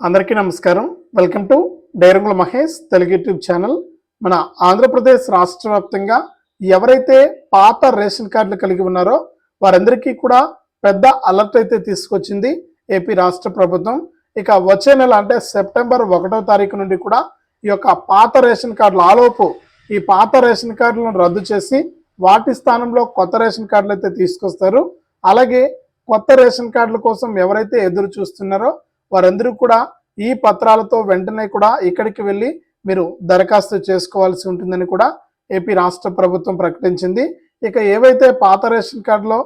అందరికీ నమస్కారం. Welcome to Dairangula Mahesh Telugu YouTube channel. మన ఆంధ్రప్రదేశ్ రాష్ట్ర వ్యాప్తంగా ఎవరైతే పాత రేషన్ కార్డులు కలిగి ఉన్నారో వారందరికీ కూడా పెద్ద అలర్ట్ అయితే తీసుకొచ్చింది ఏపీ రాష్ట్ర ప్రభుత్వం. ఇక వచ్చే నెల అంటే సెప్టెంబర్ ఒకటో తారీఖు నుండి కూడా ఈ యొక్క పాత రేషన్ కార్డులు ఆలోపు ఈ పాత రేషన్ కార్డులను రద్దు చేసి వాటి స్థానంలో కొత్త రేషన్ కార్డులు అయితే తీసుకొస్తారు. అలాగే కొత్త రేషన్ కార్డుల కోసం ఎవరైతే ఎదురు చూస్తున్నారో వారందరూ కూడా ఈ పత్రాలతో వెంటనే కూడా ఇక్కడికి వెళ్ళి మీరు దరఖాస్తు చేసుకోవాల్సి ఉంటుందని కూడా ఏపీ రాష్ట్ర ప్రభుత్వం ప్రకటించింది. ఇక ఏవైతే పాత రేషన్ కార్డులో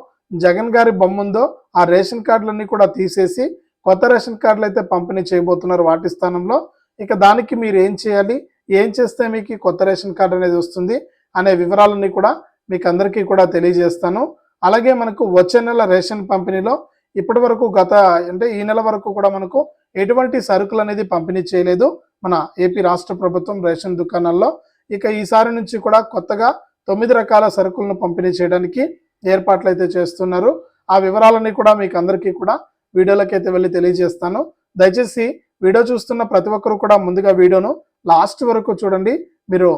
జగన్ గారి బొమ్మ ఉందో ఆ రేషన్ కార్డులన్నీ కూడా తీసేసి కొత్త రేషన్ కార్డులు అయితే పంపిణీ చేయబోతున్నారు వాటి స్థానంలో. ఇక దానికి మీరు ఏం చేయాలి? ఏం చేస్తే మీకు కొత్త రేషన్ కార్డు అనేది వస్తుంది? అనే వివరాలన్నీ కూడా మీకు అందరికీ కూడా తెలియజేస్తాను. అలాగే మనకు వచ్చే నెల రేషన్ పంపిణీలో ఇప్పటి వరకు గత అంటే ఈ నెల వరకు కూడా మనకు ఎటువంటి సరుకులు అనేది పంపిణీ చేయలేదు మన ఏపీ రాష్ట్ర ప్రభుత్వం రేషన్ దుకాణాల్లో. ఇక ఈసారి నుంచి కూడా కొత్తగా తొమ్మిది రకాల సరుకులను పంపిణీ చేయడానికి ఏర్పాట్లు అయితే చేస్తున్నారు. ఆ వివరాలన్నీ కూడా మీకు అందరికీ కూడా వీడియోలోకి అయితే వెళ్ళి తెలియజేస్తాను. దయచేసి వీడియో చూస్తున్న ప్రతి ఒక్కరు కూడా ముందుగా వీడియోను లాస్ట్ వరకు చూడండి. మీరు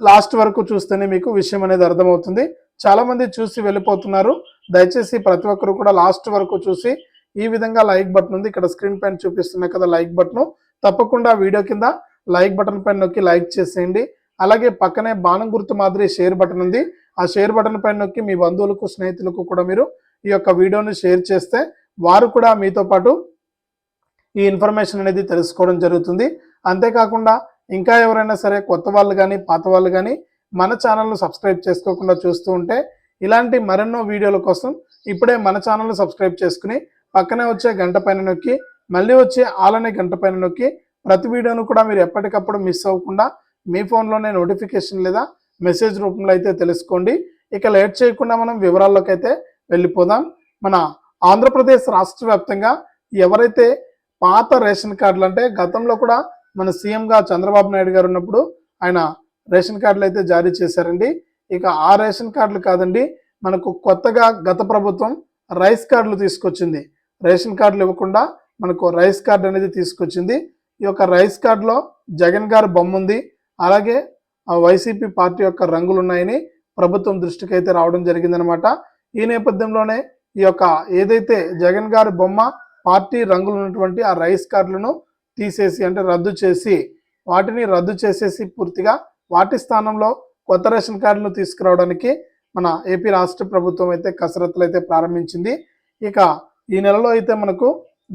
లాస్ట్ వరకు చూస్తేనే మీకు విషయం అనేది అర్థమవుతుంది. చాలామంది చూసి వెళ్ళిపోతున్నారు. దయచేసి ప్రతి ఒక్కరు కూడా లాస్ట్ వరకు చూసి ఈ విధంగా లైక్ బటన్ ఉంది. ఇక్కడ స్క్రీన్ పైన చూపిస్తున్నాయి కదా లైక్ బటన్. తప్పకుండా వీడియో కింద లైక్ బటన్ పైన నొక్కి లైక్ చేసేయండి. అలాగే పక్కనే బాణం గుర్తు మాదిరి షేర్ బటన్ ఉంది. ఆ షేర్ బటన్ పైన నొక్కి మీ బంధువులకు స్నేహితులకు కూడా మీరు ఈ యొక్క వీడియోని షేర్ చేస్తే వారు కూడా మీతో పాటు ఈ ఇన్ఫర్మేషన్ అనేది తెలుసుకోవడం జరుగుతుంది. అంతేకాకుండా ఇంకా ఎవరైనా సరే కొత్త వాళ్ళు కానీ పాత వాళ్ళు కానీ మన ఛానల్ను సబ్స్క్రైబ్ చేసుకోకుండా చూస్తూ ఉంటే ఇలాంటి మరెన్నో వీడియోల కోసం ఇప్పుడే మన ఛానల్ని సబ్స్క్రైబ్ చేసుకుని పక్కనే వచ్చే గంట పైన నొక్కి మళ్ళీ వచ్చే ఆలనే గంట పైన నొక్కి ప్రతి వీడియోను కూడా మీరు ఎప్పటికప్పుడు మిస్ అవ్వకుండా మీ ఫోన్లోనే నోటిఫికేషన్ లేదా మెసేజ్ రూపంలో అయితే తెలుసుకోండి. ఇక లేట్ చేయకుండా మనం వివరాల్లోకి అయితే వెళ్ళిపోదాం. మన ఆంధ్రప్రదేశ్ రాష్ట్ర వ్యాప్తంగా ఎవరైతే పాత రేషన్ కార్డులు అంటే గతంలో కూడా మన సీఎంగా చంద్రబాబు నాయుడు గారు ఉన్నప్పుడు ఆయన రేషన్ కార్డులు అయితే జారీ చేశారండి. ఇక ఆ రేషన్ కార్డులు కాదండి మనకు కొత్తగా గత ప్రభుత్వం రైస్ కార్డులు తీసుకొచ్చింది. రేషన్ కార్డులు ఇవ్వకుండా మనకు రైస్ కార్డు అనేది తీసుకొచ్చింది. ఈ యొక్క రైస్ కార్డులో జగన్ గారి బొమ్మ ఉంది. అలాగే ఆ వైసీపీ పార్టీ యొక్క రంగులు ఉన్నాయని ప్రభుత్వం దృష్టికి అయితే రావడం జరిగిందనమాట. ఈ నేపథ్యంలోనే ఈ యొక్క ఏదైతే జగన్ గారి బొమ్మ పార్టీ రంగులు ఉన్నటువంటి ఆ రైస్ కార్డులను తీసేసి అంటే రద్దు చేసి వాటిని రద్దు చేసేసి పూర్తిగా వాటి స్థానంలో కొత్త రేషన్ కార్డులు తీసుకురావడానికి మన ఏపీ రాష్ట్ర ప్రభుత్వం అయితే కసరత్తులు అయితే ప్రారంభించింది. ఇక ఈ నెలలో అయితే మనకు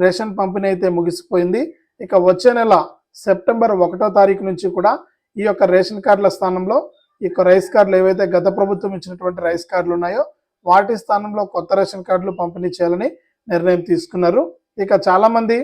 రేషన్ పంపిణీ అయితే ముగిసిపోయింది. ఇక వచ్చే నెల సెప్టెంబర్ ఒకటో తారీఖు నుంచి కూడా ఈ యొక్క రేషన్ కార్డుల స్థానంలో ఈ రైస్ కార్డులు ఏవైతే గత ప్రభుత్వం ఇచ్చినటువంటి రైస్ కార్డులు ఉన్నాయో వాటి స్థానంలో కొత్త రేషన్ కార్డులు పంపిణీ చేయాలని నిర్ణయం తీసుకున్నారు. ఇక చాలామంది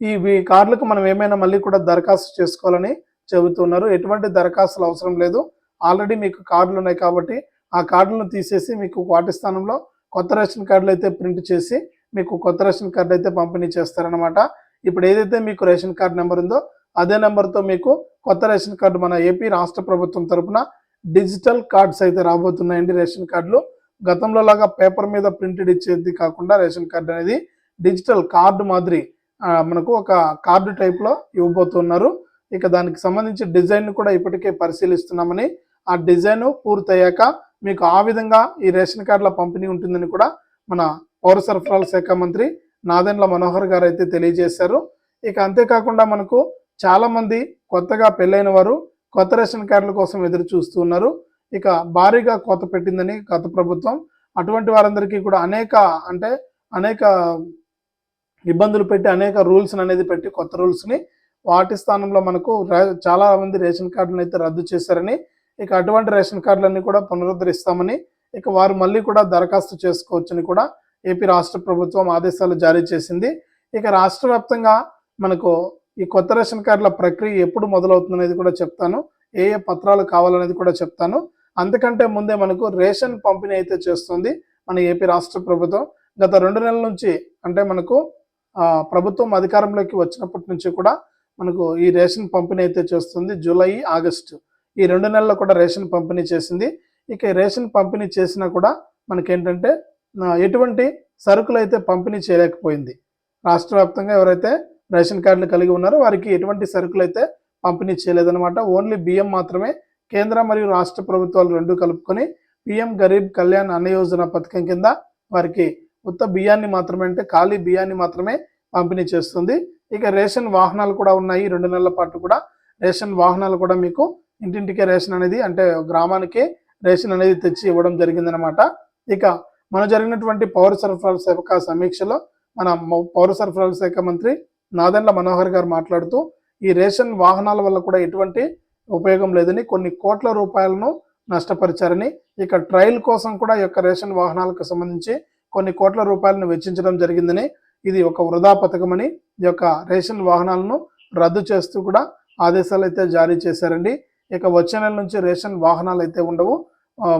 ఈ ఈ కార్డులకు మనం ఏమైనా మళ్ళీ కూడా దరఖాస్తు చేసుకోవాలని చెబుతున్నారు. ఎటువంటి దరఖాస్తులు అవసరం లేదు. ఆల్రెడీ మీకు కార్డులు ఉన్నాయి కాబట్టి ఆ కార్డులను తీసేసి మీకు వాటి స్థానంలో కొత్త రేషన్ కార్డులు అయితే ప్రింట్ చేసి మీకు కొత్త రేషన్ కార్డు అయితే పంపిణీ చేస్తారనమాట ఇప్పుడు ఏదైతే మీకు రేషన్ కార్డు నెంబర్ ఉందో అదే నెంబర్తో మీకు కొత్త రేషన్ కార్డు మన ఏపీ రాష్ట్ర ప్రభుత్వం తరపున డిజిటల్ కార్డ్స్ అయితే రాబోతున్నాయండి రేషన్ కార్డులు. గతంలో లాగా పేపర్ మీద ప్రింటెడ్ ఇచ్చేది కాకుండా రేషన్ కార్డు అనేది డిజిటల్ కార్డు మాదిరి మనకు ఒక కార్డు టైప్లో ఇవ్వబోతున్నారు. ఇక దానికి సంబంధించి డిజైన్ కూడా ఇప్పటికే పరిశీలిస్తున్నామని ఆ డిజైన్ పూర్తయ్యాక మీకు ఆ విధంగా ఈ రేషన్ కార్డుల పంపిణీ ఉంటుందని కూడా మన పౌర సరఫరాల శాఖ మంత్రి నాదెండ్ల మనోహర్ గారు అయితే తెలియజేశారు. ఇక అంతేకాకుండా మనకు చాలామంది కొత్తగా పెళ్ళైన వారు కొత్త రేషన్ కార్డుల కోసం ఎదురు చూస్తున్నారు ఇక భారీగా కొత్త పెట్టిందని గత ప్రభుత్వం. అటువంటి వారందరికీ కూడా అనేక అంటే అనేక ఇబ్బందులు పెట్టి అనేక రూల్స్ అనేది పెట్టి కొత్త రూల్స్ని వాటి స్థానంలో మనకు చాలా మంది రేషన్ కార్డులను అయితే రద్దు చేశారని ఇక అటువంటి రేషన్ కార్డులన్నీ కూడా పునరుద్ధరిస్తామని ఇక వారు మళ్ళీ కూడా దరఖాస్తు చేసుకోవచ్చని కూడా ఏపీ రాష్ట్ర ప్రభుత్వం ఆదేశాలు జారీ చేసింది. ఇక రాష్ట్ర వ్యాప్తంగా మనకు ఈ కొత్త రేషన్ కార్డుల ప్రక్రియ ఎప్పుడు మొదలవుతుందనేది కూడా చెప్తాను. ఏ ఏ పత్రాలు కావాలనేది కూడా చెప్తాను. అంతకంటే ముందే మనకు రేషన్ పంపిణీ అయితే చేస్తుంది మన ఏపీ రాష్ట్ర ప్రభుత్వం. గత రెండు నెలల నుంచి అంటే మనకు ప్రభుత్వం అధికారంలోకి వచ్చినప్పటి నుంచి కూడా మనకు ఈ రేషన్ పంపిణీ అయితే చేస్తుంది జూలై ఆగస్టు. ఈ రెండు నెలల్లో కూడా రేషన్ పంపిణీ చేసింది. ఇక రేషన్ పంపిణీ చేసినా కూడా మనకేంటంటే ఎటువంటి సరుకులు అయితే పంపిణీ చేయలేకపోయింది. రాష్ట్ర వ్యాప్తంగా ఎవరైతే రేషన్ కార్డులు కలిగి ఉన్నారో వారికి ఎటువంటి సరుకులు అయితే పంపిణీ చేయలేదన్నమాట. ఓన్లీ బియ్యం మాత్రమే కేంద్ర మరియు రాష్ట్ర ప్రభుత్వాలు రెండు కలుపుకొని పిఎం గరీబ్ కళ్యాణ్ అన్న యోజన పథకం కింద వారికి ఉత్త బియ్యాన్ని మాత్రమే అంటే ఖాళీ బియ్యాన్ని మాత్రమే పంపిణీ చేస్తుంది. ఇక రేషన్ వాహనాలు కూడా ఉన్నాయి. రెండు నెలల పాటు కూడా రేషన్ వాహనాలు కూడా మీకు ఇంటింటికే రేషన్ అనేది అంటే గ్రామానికి రేషన్ అనేది తెచ్చి ఇవ్వడం జరిగిందనమాట ఇక మన జరిగినటువంటి పౌర సరఫరాల శాఖ సమీక్షలో మన పౌర సరఫరాల శాఖ మంత్రి నాదెండ్ల మనోహర్ గారు మాట్లాడుతూ ఈ రేషన్ వాహనాల వల్ల కూడా ఎటువంటి ఉపయోగం లేదని కొన్ని కోట్ల రూపాయలను నష్టపరిచారని ఇక ట్రయల్ కోసం కూడా ఈ యొక్క రేషన్ వాహనాలకు సంబంధించి కొన్ని కోట్ల రూపాయలను వెచ్చించడం జరిగిందని ఇది ఒక వృధా పథకమని ఈ యొక్క రేషన్ వాహనాలను రద్దు చేస్తూ కూడా ఆదేశాలు అయితే జారీ చేశారండి. ఇక వచ్చే నెల నుంచి రేషన్ వాహనాలు అయితే ఉండవు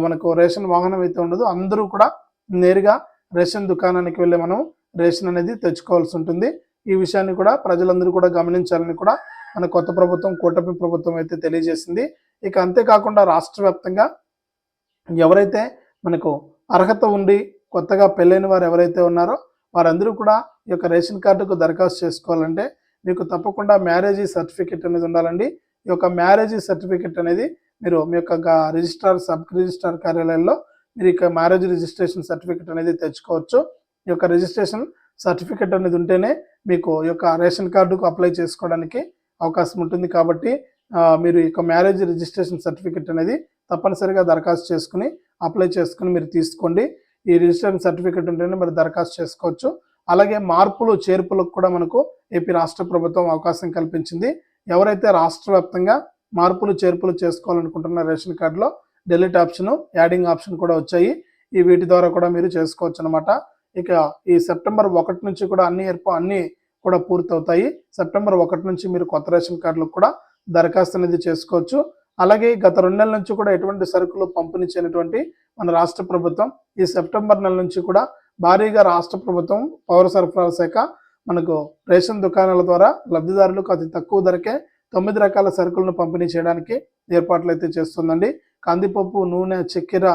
మనకు రేషన్ వాహనం అయితే ఉండదు. అందరూ కూడా నేరుగా రేషన్ దుకాణానికి వెళ్ళి మనం రేషన్ అనేది తెచ్చుకోవాల్సి ఉంటుంది. ఈ విషయాన్ని కూడా ప్రజలందరూ కూడా గమనించాలని కూడా మన కొత్త ప్రభుత్వం కూటమి ప్రభుత్వం అయితే తెలియజేసింది. ఇక అంతేకాకుండా రాష్ట్ర వ్యాప్తంగా ఎవరైతే మనకు అర్హత ఉండి కొత్తగా పెళ్ళైన వారు ఎవరైతే ఉన్నారో వారందరూ కూడా ఈ యొక్క రేషన్ కార్డుకు దరఖాస్తు చేసుకోవాలంటే మీకు తప్పకుండా మ్యారేజీ సర్టిఫికెట్ అనేది ఉండాలండి. ఈ యొక్క మ్యారేజీ సర్టిఫికెట్ అనేది మీరు మీ యొక్క రిజిస్ట్రార్ సబ్ రిజిస్ట్రార్ కార్యాలయంలో మీరు ఇక మ్యారేజ్ రిజిస్ట్రేషన్ సర్టిఫికెట్ అనేది తెచ్చుకోవచ్చు. ఈ యొక్క రిజిస్ట్రేషన్ సర్టిఫికెట్ అనేది ఉంటేనే మీకు ఈ యొక్క రేషన్ కార్డుకు అప్లై చేసుకోవడానికి అవకాశం ఉంటుంది. కాబట్టి మీరు ఈ యొక్క మ్యారేజ్ రిజిస్ట్రేషన్ సర్టిఫికెట్ అనేది తప్పనిసరిగా దరఖాస్తు చేసుకుని అప్లై చేసుకుని మీరు తీసుకోండి. ఈ రిజిస్ట్రేషన్ సర్టిఫికేట్ ఉంటేనే మరి దరఖాస్తు చేసుకోవచ్చు. అలాగే మార్పులు చేర్పులకు కూడా మనకు ఏపీ రాష్ట్ర ప్రభుత్వం అవకాశం కల్పించింది. ఎవరైతే రాష్ట్ర వ్యాప్తంగా మార్పులు చేర్పులు చేసుకోవాలనుకుంటున్న రేషన్ కార్డులో డెలిట్ ఆప్షన్ యాడింగ్ ఆప్షన్ కూడా వచ్చాయి. ఈ వీటి ద్వారా కూడా మీరు చేసుకోవచ్చు అనమాట ఇక ఈ సెప్టెంబర్ ఒకటి నుంచి కూడా అన్ని ఏర్ప అన్ని కూడా పూర్తవుతాయి. సెప్టెంబర్ ఒకటి నుంచి మీరు కొత్త రేషన్ కార్డులకు కూడా దరఖాస్తు అనేది చేసుకోవచ్చు. అలాగే గత రెండు నెలల నుంచి కూడా ఎటువంటి సరుకులు పంపిణీ చేయనటువంటి మన రాష్ట్ర ప్రభుత్వం ఈ సెప్టెంబర్ నెల నుంచి కూడా భారీగా రాష్ట్ర ప్రభుత్వం పౌర సరఫరాల శాఖ మనకు రేషన్ దుకాణాల ద్వారా లబ్ధిదారులకు అతి తక్కువ ధరకే తొమ్మిది రకాల సరుకులను పంపిణీ చేయడానికి ఏర్పాట్లు అయితే చేస్తుందండి. కందిపప్పు నూనె చక్కెర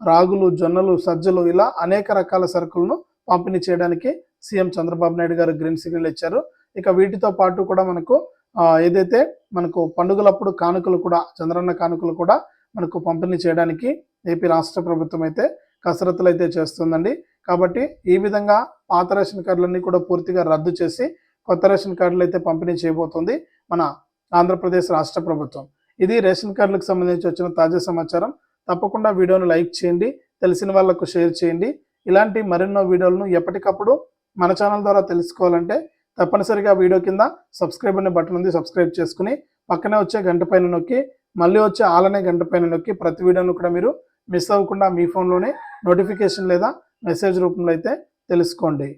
రాగులు జొన్నలు సజ్జలు ఇలా అనేక రకాల సరుకులను పంపిణీ చేయడానికి సీఎం చంద్రబాబు నాయుడు గారు గ్రీన్ సిగ్నల్ ఇచ్చారు. ఇక వీటితో పాటు కూడా మనకు ఏదైతే మనకు పండుగలప్పుడు కానుకలు కూడా చంద్రన్న కానుకలు కూడా మనకు పంపిణీ చేయడానికి ఏపీ రాష్ట్ర ప్రభుత్వం అయితే కసరత్తులు అయితే చేస్తుందండి. కాబట్టి ఈ విధంగా పాత రేషన్ కార్డులన్నీ కూడా పూర్తిగా రద్దు చేసి కొత్త రేషన్ కార్డులు అయితే పంపిణీ చేయబోతుంది మన ఆంధ్రప్రదేశ్ రాష్ట్ర ప్రభుత్వం. ఇది రేషన్ కార్డులకు సంబంధించి వచ్చిన తాజా సమాచారం. తప్పకుండా వీడియోను లైక్ చేయండి తెలిసిన వాళ్ళకు షేర్ చేయండి. ఇలాంటి మరెన్నో వీడియోలను ఎప్పటికప్పుడు మన ఛానల్ ద్వారా తెలుసుకోవాలంటే తప్పనిసరిగా వీడియో కింద సబ్స్క్రైబ్ అనే బటన్ ఉంది సబ్స్క్రైబ్ చేసుకుని పక్కనే వచ్చే గంట పైన నొక్కి మళ్ళీ వచ్చే ఆలనే గంట పైన నొక్కి ప్రతి వీడియోను కూడా మీరు మిస్ అవ్వకుండా మీ ఫోన్లోనే నోటిఫికేషన్ లేదా మెసేజ్ రూపంలో అయితే తెలుసుకోండి.